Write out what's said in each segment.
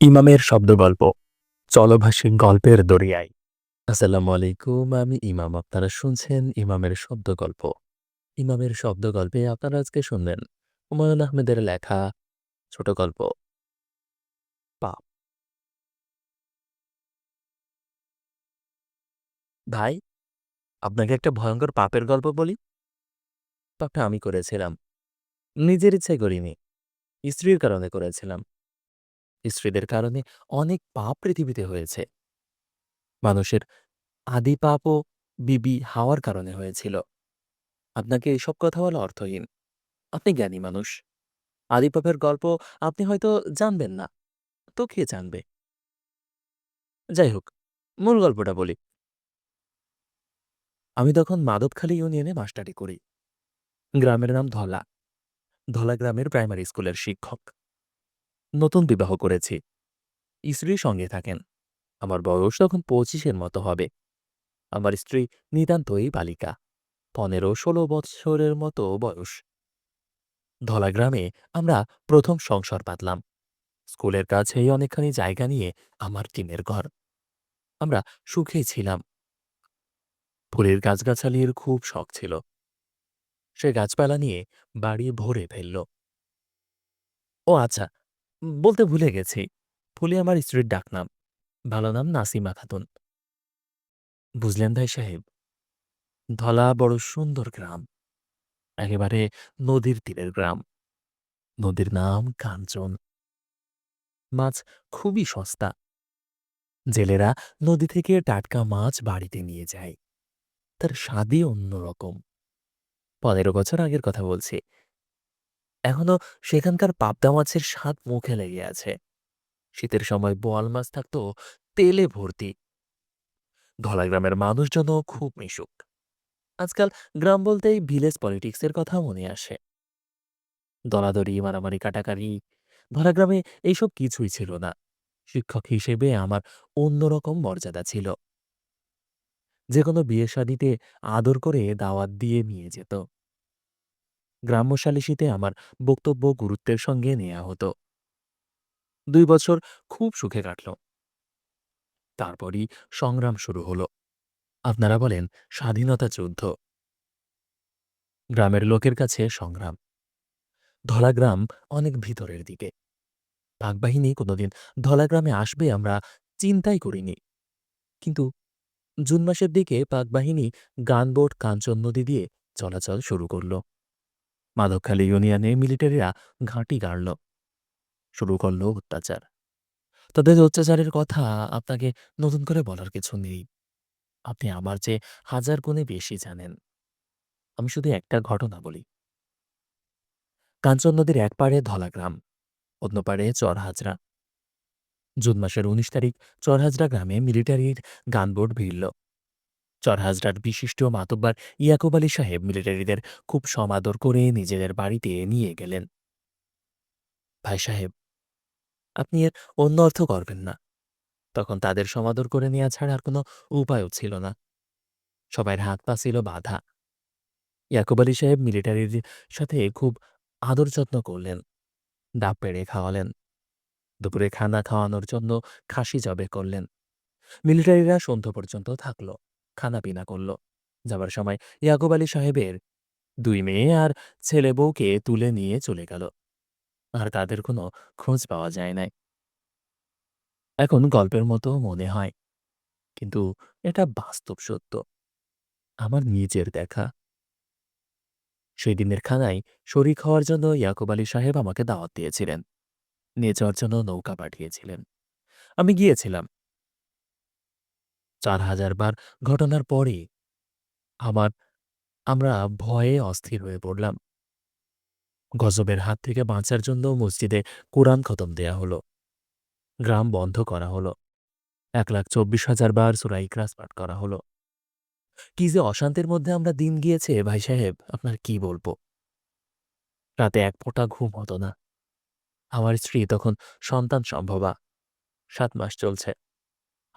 ইমামের শব্দগল্প। চলভাষী গল্পের দরিয়ায়। আসসালামু আলাইকুম, আমি ইমাম। আপনারা শুনছেন ইমামের শব্দগল্প। ইমামের শব্দগল্পে আপনারা আজকে শুনলেন হুমায়ুন আহমেদের লেখা ছোট গল্প। পাপ। ভাই, আপনাকে একটা ভয়ঙ্কর পাপের গল্প বলি? পাপটা আমি করেছিলাম। নিজের ইচ্ছায় করিনি। স্ত্রীর কারণে করেছিলাম। স্ত্রীদের কারণে অনেক পাপ পৃথিবীতে হয়েছে। মানুষের আদি পাপও বিবি হাওয়ার কারণে হয়েছিল। আপনাকে এসব কথা বলা অর্থহীন। আপনি জ্ঞানী মানুষ। আদি পাপের গল্প আপনি হয়তো জানবেন না, তো কে জানবে? যাই হোক, মূল গল্পটা বলি। আমি তখন মাদবখালী ইউনিয়নে মাস্টারি করি। গ্রামের নাম ধলা। ধলা গ্রামের প্রাইমারি স্কুলের শিক্ষক। নতুন বিবাহ করেছি। স্ত্রীর সঙ্গে থাকেন। আমার বয়স তখন পঁচিশের মতো হবে। আমার স্ত্রী নিতান্তই বালিকা পনেরো ষোলো বৎসরের মতো বয়স। ধলা গ্রামে আমরা প্রথম সংসার পাতলাম। স্কুলের কাছেই অনেকখানি জায়গা নিয়ে আমার টিনের ঘর। আমরা সুখেই ছিলাম। ফুলের গাছগাছালির খুব শখ ছিল। সে গাছপালা নিয়ে বাড়ি ভরে ফেলল। ও আচ্ছা বলতে ভুলে গেছি। ফুলে আমার স্ত্রীর ডাকনাম ভালো নাম নাসিমা খাতুন। বুঝলেন ভাই সাহেব, ধলা বড় সুন্দর গ্রাম। একেবারে নদীর তীরের গ্রাম। নদীর নাম কাঞ্চন। মাছ খুবই সস্তা। জেলেরা নদী থেকে টাটকা মাছ বাড়িতে নিয়ে যায়। তার স্বাদই অন্যরকম। পনেরো বছর আগের কথা বলছি। এখনও সেখানকার পাবদা মাছের স্বাদ মুখে লেগে আছে। শীতের সময় বোয়াল মাছ থাকতো তেলে ভর্তি। ধলা গ্রামের মানুষজনও খুব মিশুক। আজকাল গ্রাম বলতেই ভিলেজ পলিটিক্সের কথা মনে আসে। দলাদলি, মারামারি কাটাকারি ধরা গ্রামে এইসব কিছুই ছিল না। শিক্ষক হিসেবে আমার অন্যরকম মর্যাদা ছিল। যে কোনো বিয়ে শাদিতে আদর করে দাওয়াত দিয়ে নিয়ে যেত। গ্রাম্য সালিসিতে আমার বক্তব্য গুরুত্বের সঙ্গে নেওয়া হতো। দুই বছর খুব সুখে কাটল। তারপরই সংগ্রাম শুরু হল। আপনারা বলেন, স্বাধীনতা যুদ্ধ। গ্রামের লোকের কাছে সংগ্রাম। ধলাগ্রাম অনেক ভিতরের দিকে। পাকবাহিনী কোনোদিন ধলাগ্রামে আসবে আমরা চিন্তাই করিনি। কিন্তু জুন মাসের দিকে পাকবাহিনী গানবোট কাঞ্চন নদী দিয়ে চলাচল শুরু করল। মাধবখালী ইউনিয়নে মিলিটারিরা ঘাঁটি গাড়ল। শুরু করল অত্যাচার। তাদের অত্যাচারের কথা আপনাকে নতুন করে বলার কিছু নেই। আপনি আমার চেয়ে হাজার গুণে বেশি জানেন। আমি শুধু একটা ঘটনা বলি। কাঞ্চন নদীর এক পাড়ে ধলাগ্রাম অন্য পাড়ে চরহাজরা। জুন মাসের উনিশ তারিখ চরহাজরা গ্রামে মিলিটারির গানবোট ভিড়ল। চরহাজরার বিশিষ্ট মাতব্বার ইয়াকুব আলী সাহেব মিলিটারিদের খুব সমাদর করে নিজেদের বাড়িতে নিয়ে গেলেন। ভাই সাহেব, আপনি এর অন্য অর্থ করবেন না। তখন তাদের সমাদর করে নেওয়া ছাড়া আর কোনো উপায়ও ছিল না। সবাইয়ের হাত পা ছিল বাধা। ইয়াকুব আলী সাহেব মিলিটারির সাথে খুব আদর যত্ন করলেন। ডাব পেড়ে খাওয়ালেন। দুপুরে খানা খাওয়ানোর জন্য খাসি জবে করলেন। মিলিটারিরা সন্ধ্যা পর্যন্ত থাকল। খানা পিনা করল। যাবার সময় ইয়াকুব আলী সাহেবের দুই মেয়ে আর ছেলে বউকে তুলে নিয়ে চলে গেল। আর তাদের কোনো খোঁজ পাওয়া যায় নাই। এখন গল্পের মতো মনে হয়। কিন্তু এটা বাস্তব সত্য। আমার নিজের দেখা। সেই দিনের খানায় শরিক হওয়ার জন্য ইয়াকুব আলী সাহেব আমাকে দাওয়াত দিয়েছিলেন। নিয়ে যাওয়ার জন্য নৌকা পাঠিয়েছিলেন। আমি গিয়েছিলাম। চার হাজার বার ঘটনার পরে আমার, আমরা ভয়ে অস্থির হয়ে পড়লাম। গজবের হাত থেকে বাঁচার জন্য মসজিদে কোরআন খতম দেয়া হলো। গ্রাম বন্ধ করা হলো। এক লাখ চব্বিশ হাজার বার সুরাই ক্রাস পাঠ করা হলো। কি যে অশান্তির মধ্যে আমরা দিন গিয়েছে, ভাই সাহেব, আপনার কি বলব? রাতে এক ফোঁটা ঘুম হতো না। আমার স্ত্রী তখন সন্তান সম্ভবা। সাত মাস চলছে।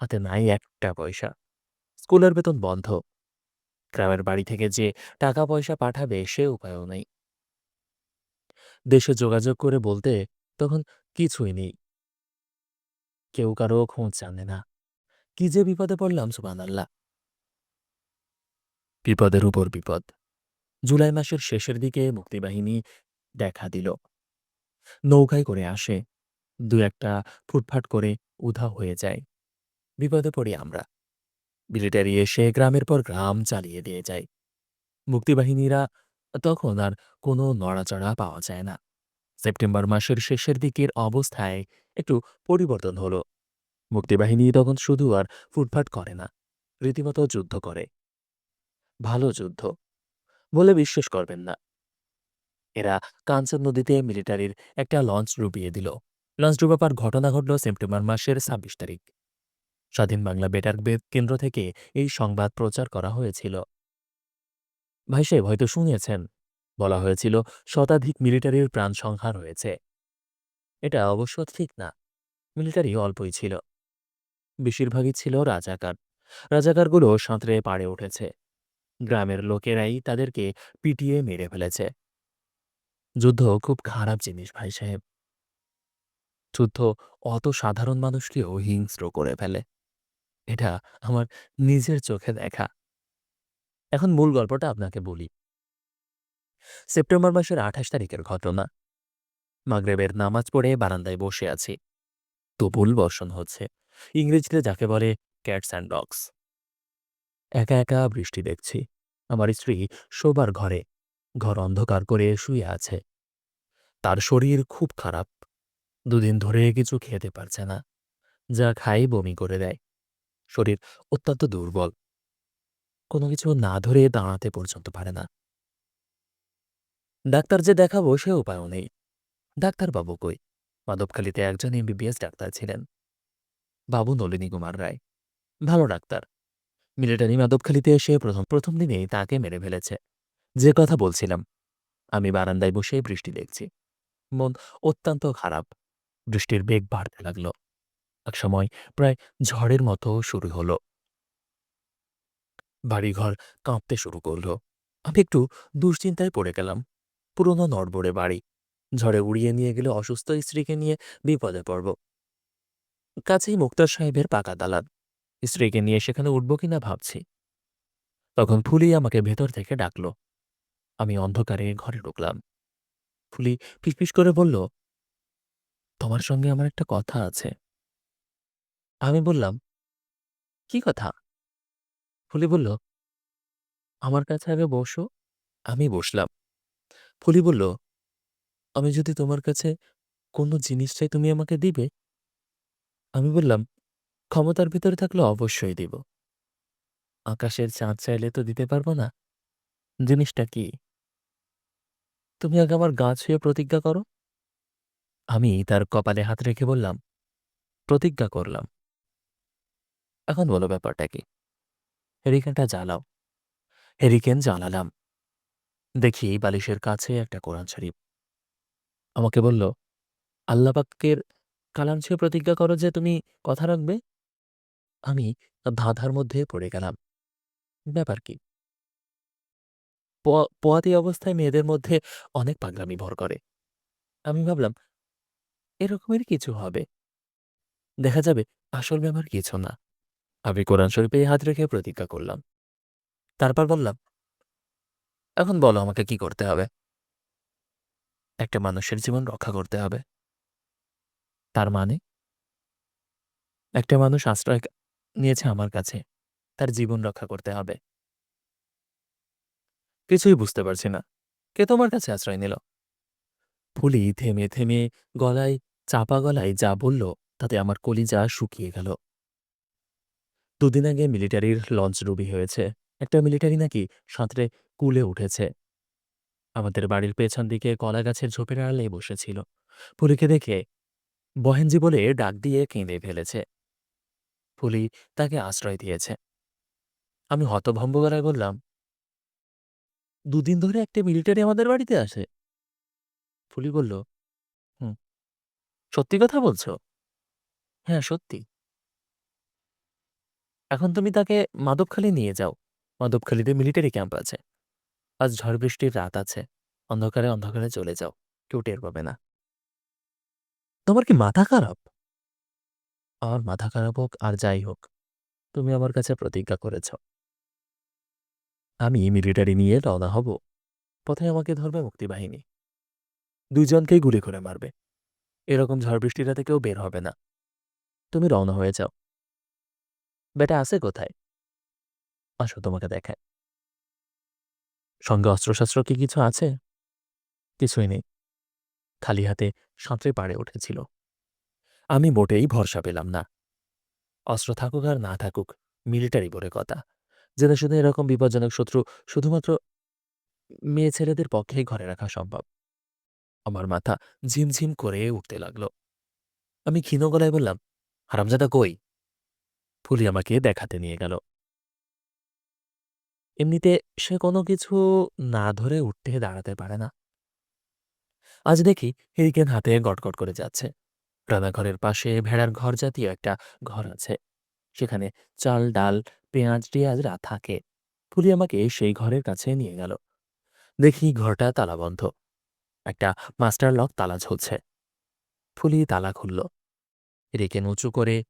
হাতে নাই একটা পয়সা। স্কুলের বেতন বন্ধ। গ্রামের বাড়ি থেকে যে টাকা পয়সা পাঠাবে সে উপায়ও নেই। দেশে যোগাযোগ করে বলতে তখন কিছুই নেই। কেউ কারও খোঁজ জানে না। কি যে বিপদে পড়লাম সুবান আল্লাহ বিপদের উপর বিপদ। জুলাই মাসের শেষের দিকে মুক্তিবাহিনী দেখা দিল। নৌকায় করে আসে। দু একটা ফুটফাট করে উধা হয়ে যায়। বিপদে পড়ি আমরা। মিলিটারি এসে গ্রামের পর গ্রাম চালিয়ে দিয়ে যায় মুক্তিবাহিনীরা তখন আর কোনো নড়াচড়া পাওয়া যায় না। সেপ্টেম্বর মাসের শেষের দিকের অবস্থায় একটু পরিবর্তন হলো। মুক্তিবাহিনী তখন শুধু আর ফুটফাট করে না, রীতিমতো যুদ্ধ করে। ভালো যুদ্ধ, বলে বিশ্বাস করবেন না। এরা কাঞ্চন নদীতে মিলিটারির একটা লঞ্চ ডুবিয়ে দিল। লঞ্চ ডুবাবার ঘটনা ঘটল সেপ্টেম্বর মাসের ছাব্বিশ তারিখ। স্বাধীন বাংলা বেটার কেন্দ্র থেকে এই সংবাদ প্রচার করা হয়েছিল। ভাই সাহেব, হয়তো শুনেছেন। বলা হয়েছিল, শতাধিক মিলিটারির প্রাণ সংহার হয়েছে। এটা অবশ্য ঠিক না। মিলিটারি অল্পই ছিল। বেশিরভাগই ছিল রাজাকার। রাজাকারগুলো সাঁতরে পাড়ে উঠেছে। গ্রামের লোকেরাই তাদেরকে পিটিয়ে মেরে ফেলেছে। যুদ্ধ খুব খারাপ জিনিস, ভাই সাহেব। যুদ্ধ অত সাধারণ মানুষকেও হিংস্র করে ফেলে। এটা আমার নিজের চোখে দেখা। এখন মূল গল্পটা আপনাকে বলি। সেপ্টেম্বর মাসের আঠাশ তারিখের ঘটনা। মাগরেবের নামাজ পড়ে বারান্দায় বসে আছি। তুবুল বর্ষণ হচ্ছে। ইংরেজিতে যাকে বলে ক্যাটস অ্যান্ড ডগস। একা একা বৃষ্টি দেখছি। আমার স্ত্রী শোবার ঘরে। ঘর অন্ধকার করে শুয়ে আছে। তার শরীর খুব খারাপ। দুদিন ধরে কিছু খেতে পারছে না। যা খাই বমি করে দেয়। শরীর অত্যন্ত দুর্বল। কোনো কিছু না ধরে দাঁড়াতে পর্যন্ত পারে না। ডাক্তার যে দেখাবো সে উপায়ও নেই। ডাক্তারবাবু কই? মাধবখালীতে একজন এমবিবিএস ডাক্তার ছিলেন। বাবু নলিনী কুমার রায়। ভালো ডাক্তার। মিলিটারি মাধবখালীতে এসে প্রথম প্রথম দিনেই তাকে মেরে ফেলেছে। যে কথা বলছিলাম, আমি বারান্দায় বসে বৃষ্টি দেখছি। মন অত্যন্ত খারাপ। বৃষ্টির বেগ বাড়তে লাগল। একসময় প্রায় ঝড়ের মতো শুরু হলো। বাড়িঘর কাঁপতে শুরু করল। আমি একটু দুশ্চিন্তায় পড়ে গেলাম। পুরনো নড়বড়ে বাড়ি। ঝড়ে উড়িয়ে নিয়ে গেলে অসুস্থ স্ত্রীকে নিয়ে বিপদে পড়ব। কাছেই মুক্তার সাহেবের পাকা দালান। স্ত্রীকে নিয়ে সেখানে উঠব কিনা ভাবছি। তখন ফুলি আমাকে ভেতর থেকে ডাকল। আমি অন্ধকারে ঘরে ঢুকলাম। ফুলি ফিসফিস করে বলল, তোমার সঙ্গে আমার একটা কথা আছে। আমি বললাম, কি কথা? ফুলি বলল, আমার কাছে আগে বসো, আমি বসলাম। ফুলি বলল, আমি যদি তোমার কাছে কোনো জিনিসটাই তুমি আমাকে দিবে? আমি বললাম, ক্ষমতার ভিতরে থাকলে অবশ্যই দিব। আকাশের চাঁদ চাইলে তো দিতে পারব না। জিনিসটা কি? তুমি আগে আমার গা ছুঁয়ে প্রতিজ্ঞা করো। আমি তার কপালে হাত রেখে বললাম, প্রতিজ্ঞা করলাম। এখন বলো ব্যাপারটা কি? হেরিকেনটা জ্বালাও। হেরিকেন জ্বালালাম। দেখি বালিশের কাছে একটা কোরআন শরীফ। আমাকে বলল, আল্লাপাকের কালাম প্রতিজ্ঞা করো যে তুমি কথা রাখবে? আমি ধাঁধার মধ্যে পড়ে গেলাম। ব্যাপার কি? পোয়াতি অবস্থায় মেয়েদের মধ্যে অনেক পাগলামি ভর করে। আমি ভাবলাম, এরকমের কিছু হবে। দেখা যাবে আসল ব্যাপার কিছু না। আমি কোরআন শরীফে হাত রেখে প্রতিজ্ঞা করলাম। তারপর বললাম, এখন বলো আমাকে কি করতে হবে? একটা মানুষের জীবন রক্ষা করতে হবে। তার মানে? একটা মানুষ আশ্রয় নিয়েছে আমার কাছে, তার জীবন রক্ষা করতে হবে। কিছুই বুঝতে পারছি না, কে তোমার কাছে আশ্রয় নিল? ফুলি থেমে থেমে গলায়, চাপা গলায় যা বলল, তাতে আমার কলিজা শুকিয়ে গেল। দুদিন আগে মিলিটারির লঞ্চ ডুবি হয়েছে। একটা মিলিটারি নাকি সাঁতরে কুলে উঠেছে। আমাদের বাড়ির পেছন দিকে কলা গাছের ঝোপের আড়ালে বসেছিল। ফুলিকে দেখে বহেনজি বলে ডাক দিয়ে কেঁদে ফেলেছে। ফুলি তাকে আশ্রয় দিয়েছে। আমি হতভম্ব গলায় বললাম, দুদিন ধরে একটা মিলিটারি আমাদের বাড়িতে আসে? ফুলি বলল, হুম। সত্যি কথা বলছো? হ্যাঁ সত্যি। এখন তুমি তাকে মাধবখালী নিয়ে যাও। মাধবখালীতে মিলিটারি ক্যাম্প আছে। আজ ঝড় বৃষ্টির রাত আছে। অন্ধকারে অন্ধকারে চলে যাও। কেউ টের পাবে না। তোমার কি মাথা খারাপ? আমার মাথা খারাপ হোক আর যাই হোক, তুমি আমার কাছে প্রতিজ্ঞা করেছ। আমি মিলিটারি নিয়ে রওনা হব। পথে আমাকে ধরবে মুক্তিবাহিনী। দুইজনকেই গুলি করে মারবে। এরকম ঝড় বৃষ্টির রাতে কেউ বের হবে না। তুমি রওনা হয়ে যাও। বেটা আছে কোথায়? আসো তোমাকে দেখায় সঙ্গে অস্ত্রশস্ত্র কি কিছু আছে? কিছুই নেই। খালি হাতে সাঁতরে পাড়ে উঠেছিল। আমি মোটেই ভরসা পেলাম না। অস্ত্র থাকুক আর না থাকুক, মিলিটারি বলে কথা। জেনে শুধু এরকম বিপজ্জনক শত্রু শুধুমাত্র মেয়ে ছেলেদের পক্ষেই ঘরে রাখা সম্ভব। আমার মাথা ঝিমঝিম করে উঠতে লাগল। আমি ক্ষীণ গলায় বললাম, হারামজাদা কই? ফুলি আমাকে দেখাতে নিয়ে গেল। এমনিতে সে কোনো কিছু না ধরে উঠতে দাঁড়াতে পারে না। আজ দেখি হেরিকেন হাতে গটগট করে যাচ্ছে। রান্নাঘরের পাশে ভেড়ার ঘর জাতীয় একটা ঘর আছে। সেখানে চাল, ডাল, পেঁয়াজ টিয়াজরা থাকে। ফুলি আমাকে সেই ঘরের কাছে নিয়ে গেল। দেখি ঘরটা তালাবন্ধ। একটা মাস্টার লক তালা ঝুলছে। ফুলি তালা খুলল। রেকেন উঁচু করে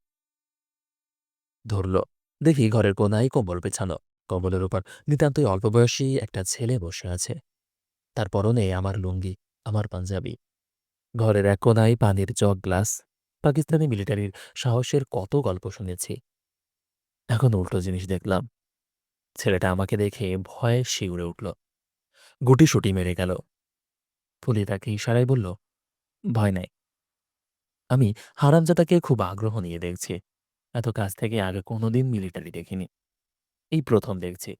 ধরল। দেখি ঘরের কোনায় কম্বল পেছানো। কম্বলের উপর নিতান্তই অল্প বয়সী একটা ছেলে বসে আছে। তার পরনে আমার লুঙ্গি, আমার পাঞ্জাবি। ঘরের এক কোনায় পানির জগ গ্লাস, পাকিস্তানি মিলিটারির সাহসের কত গল্প শুনেছি। এখন উল্টো জিনিস দেখলাম। ছেলেটা আমাকে দেখে ভয়ে শিউরে উঠল। গুটি সুটি মেরে গেল। ফুলি তাকে ইশারায় বলল, ভয় নাই। আমি হারামজাদাকে খুব আগ্রহ নিয়ে দেখছি। এত কাছ থেকে আগে কোনোদিন মিলিটারি দেখিনি। এই প্রথম দেখছি।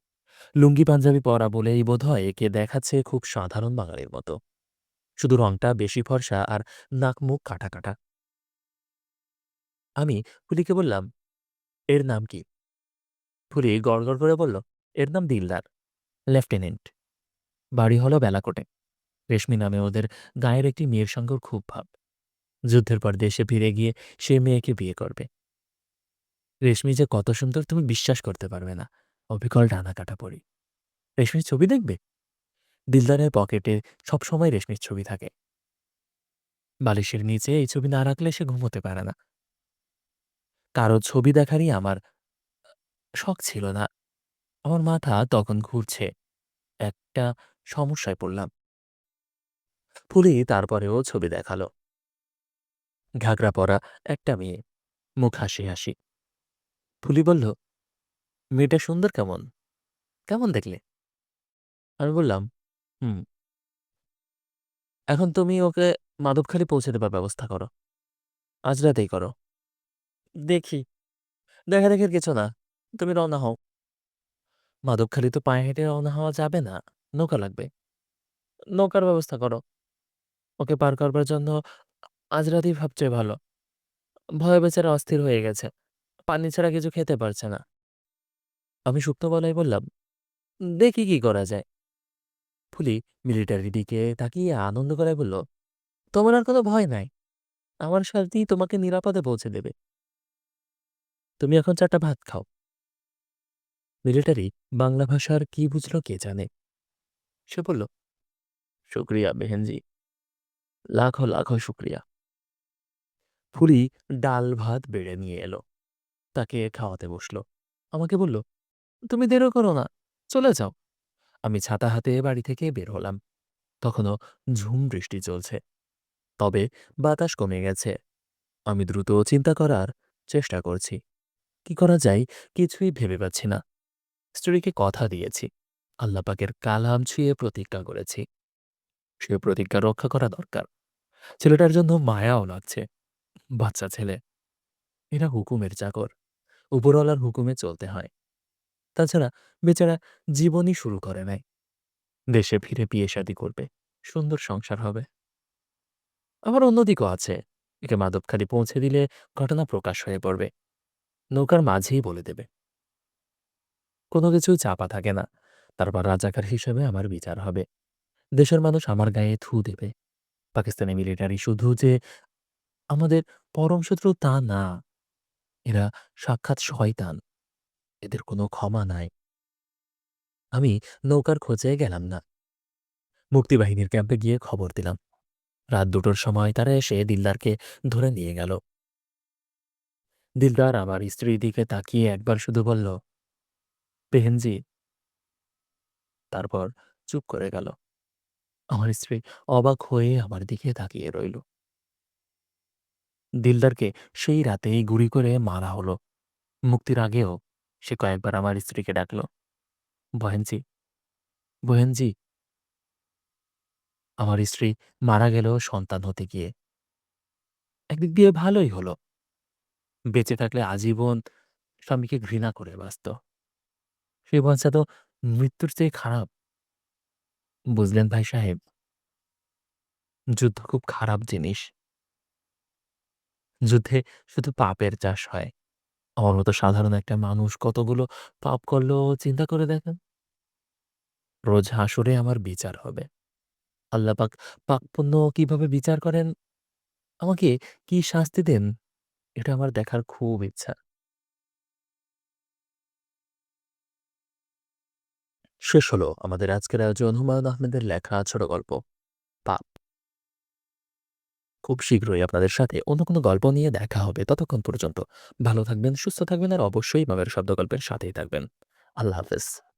লুঙ্গি পাঞ্জাবি পরা বলেই বোধ হয় একে দেখাচ্ছে খুব সাধারণ বাঙালির মতো। শুধু রংটা বেশি ফর্সা আর নাক মুখ কাটা কাটা। আমি ফুলিকে বললাম, এর নাম কি? ফুলি গড়গড় করে বলল, এর নাম দিলদার, লেফটেন্যান্ট। বাড়ি হলো বেলাকোটে। রেশমি নামে ওদের গায়ের একটি মেয়ের সঙ্গে খুব ভাব। যুদ্ধের পর দেশে ফিরে গিয়ে সে মেয়েকে বিয়ে করবে। রেশমি যে কত সুন্দর তুমি বিশ্বাস করতে পারবে না। অবিকল ডানা কাটা পড়ি রেশমির ছবি দেখবে? দিলদারের পকেটে সবসময় রেশমির ছবি থাকে। বালিশের নিচে এই ছবি না রাখলে সে ঘুমোতে পারে না। কারও ছবি দেখারই আমার শখ ছিল না। আমার মাথা তখন ঘুরছে। একটা সমস্যায় পড়লাম। ফুলি তারপরেও ছবি দেখাল। ঘাগরা পরা একটা মেয়ে। মুখ হাসি হাসি। ফুলি বলল, মেয়েটা সুন্দর কেমন? কেমন দেখলে? আমি বললাম, হুম। এখন তুমি ওকে মাধবখালি পৌঁছে দেবার ব্যবস্থা করো। আজ রাতেই করো। দেখি। দেখা দেখের কিছু না। তুমি রওনা হও। মাধবখালি তো পায়ে হেঁটে রওনা হওয়া যাবে না। নৌকা লাগবে। নৌকার ব্যবস্থা করো। ওকে পার করবার জন্য আজ রাতেই ভাবছে ভালো। ভয় বেচারা অস্থির হয়ে গেছে। পানি ছাড়া কিছু খেতে পারছে না। আমি গলায় বললাম, দেখি কি করা যায়। ফুলি মিলিটারি দিকে তাকিয়ে আনন্দ করায় বলল, তোমার আর কোনো ভয় নাই। আমার সাথেই তোমাকে নিরাপদে পৌঁছে দেবে। তুমি এখন চারটা ভাত খাও। মিলিটারি বাংলা ভাষার কি বুঝলো কে জানে। সে বলল, শুক্রিয়া বেহেনজি লাখো লাখো শুক্রিয়া। ফুলি ডাল ভাত বেড়ে নিয়ে এলো। তাকে খাওয়াতে বসল। আমাকে বলল, তুমি দেরও করো না, চলে যাও। আমি ছাতা হাতে বাড়ি থেকে বের হলাম। তখনও ঝুম বৃষ্টি চলছে। তবে বাতাস কমে গেছে। আমি দ্রুত চিন্তা করার চেষ্টা করছি। কি করা যায় কিছুই ভেবে পাচ্ছি না। স্ত্রীকে কথা দিয়েছি। আল্লাপাকের কালাম ছুঁয়ে প্রতিজ্ঞা করেছি। সে প্রতিজ্ঞা রক্ষা করা দরকার। ছেলেটার জন্য মায়াও লাগছে। বাচ্চা ছেলে। এরা হুকুমের চাকর। উপরওয়ালার হুকুমে চলতে হয়। তাছাড়া বেচারা জীবনই শুরু করে নাই দেশে ফিরে বিয়ে শাদী করবে, সুন্দর সংসার হবে। আবার অন্যদিকও আছে, একে মাদবখালি পৌঁছে দিলে ঘটনা প্রকাশ হয়ে পড়বে, নৌকার মাঝেই বলে দেবে। কোনো কিছু চাপা থাকে না তারপর রাজাকার হিসেবে আমার বিচার হবে। দেশের মানুষ আমার গায়ে থু দেবে, পাকিস্তানি মিলিটারি শুধু যে আমাদের পরম শত্রু তা না। এরা সাক্ষাৎ শয়তান। এদের কোনো ক্ষমা নাই। আমি নৌকার খোঁজে গেলাম না। মুক্তিবাহিনীর ক্যাম্পে গিয়ে খবর দিলাম। রাত দুটোর সময় তারা এসে দিলদারকে ধরে নিয়ে গেল। দিলদার আমার স্ত্রীর দিকে তাকিয়ে একবার শুধু বলল পেহেনজি তারপর চুপ করে গেল। আমার স্ত্রী অবাক হয়ে আমার দিকে তাকিয়ে রইল। দিলদারকে সেই রাতেই গুলি করে মারা হলো। মুক্তির আগেও সে কয়েকবার আমার স্ত্রীকে ডাকল। বহেনজি বহেনজি। আমার স্ত্রী মারা গেল সন্তান হতে গিয়ে। একদিক দিয়ে ভালোই হলো। বেঁচে থাকলে আজীবন স্বামীকে ঘৃণা করে বাঁচত। সে বাচ্চা তো মৃত্যুর চেয়ে খারাপ। বুঝলেন ভাই সাহেব, যুদ্ধ খুব খারাপ জিনিস। যুদ্ধে শুধু পাপের চাষ হয়। আমার মতো সাধারণ একটা মানুষ কতগুলো পাপ করল চিন্তা করে দেখেন? রোজ হাসরে আমার বিচার হবে। আল্লাহ পাক পাকপণ্য কীভাবে বিচার করেন? আমাকে কি শাস্তি দেন? এটা আমার দেখার খুব ইচ্ছা। শেষ হলো আমাদের আজকের আয়োজন হুমায়ুন আহমেদের লেখা ছোট গল্প, পাপ। খুব শীঘ্রই আপনাদের সাথে অন্য কোনো গল্প নিয়ে দেখা হবে। ততক্ষণ পর্যন্ত ভালো থাকবেন, সুস্থ থাকবেন আর অবশ্যই মামের শব্দগল্পের সাথেই থাকবেন। আল্লাহ হাফেজ।